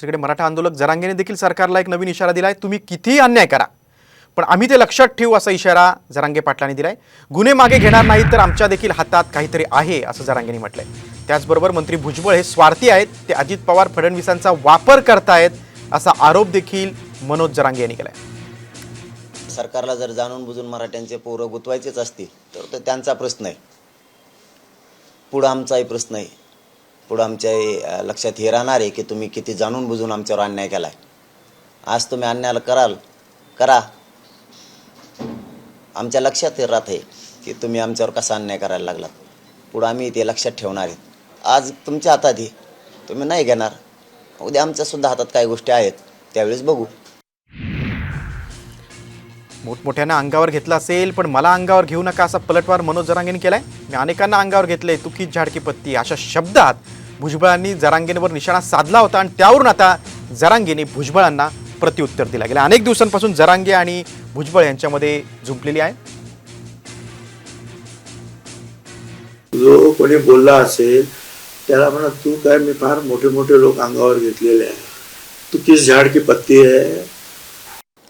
दुसरीकडे मराठा आंदोलक जरांगेने देखील सरकारला एक नवीन इशारा दिलाय. तुम्ही कितीही अन्याय करा पण आम्ही ते लक्षात ठेवू असा इशारा जरांगे पाटलांनी दिलाय. गुन्हे मागे घेणार नाही तर आमच्या देखील हातात काहीतरी आहे असं जरांगेंनी म्हटलंय. त्याचबरोबर मंत्री भुजबळ हे स्वार्थी आहेत ते अजित पवार फडणवीसांचा वापर करतायत असा आरोप देखील मनोज जरांगे यांनी केलाय. सरकारला जर जाणून बुजून मराठ्यांचे पोरं गुंतवायचेच असतील तर त्यांचा प्रश्न आहे. पुढं आमचाही प्रश्न आहे. पुढं आमच्या लक्षात हे राहणार आहे की तुम्ही किती जाणून बुजून आमच्यावर अन्याय केला आहे आज तुम्ही अन्यायाला कराल करा. आमच्या लक्षात राहत आहे की तुम्ही आमच्यावर कसा अन्याय करायला लागलात. पुढं आम्ही ते लक्षात ठेवणार आहेत. आज तुमच्या हातात आहे तुम्ही नाही घेणार. उद्या आमच्यासुद्धा हातात काही गोष्टी आहेत त्यावेळेस बघू. मोठमोठ्यानं अंगावर घेतला असेल पण मला अंगावर घेऊ नका असा पलटवार मनोज जरांगेने केलाय. मी अनेकांना अंगावर घेतलंय तुकीच झाडकी पत्ती अशा शब्दात भुजबळांनी जरांगेंवर निशाणा साधला होता आणि त्यावरून आता जरांगेने भुजबळांना प्रत्युत्तर दिला गेल्या अनेक दिवसांपासून जरांगे आणि भुजबळ यांच्यामध्ये झुंपलेली आहे. जो कोणी बोलला असेल त्याला म्हणा तू काय मी फार मोठे मोठे लोक अंगावर घेतलेले आहे. तू किस झाड की पत्ती आहे.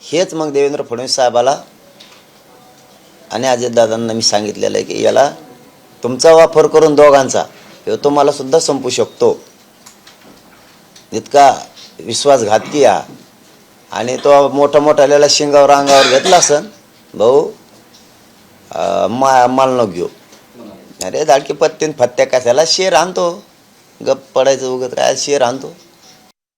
हेच मग देवेंद्र फडणवीस साहेबाला आणि अजितदादांना मी सांगितलेलं आहे की याला तुमचा वापर करून दोघांचा हे तुम्हाला सुद्धा संपू शकतो. इतका विश्वासघातकी हा. आणि तो मोठा मोठाल्याला शिंगावर अंगावर घेतला असन भाऊ मा माल घेऊ. अरे धाडकी पत्तीन फत्त्या कशाला? शेर आणतो. गप पडायचं उगत काय? शेर आणतो.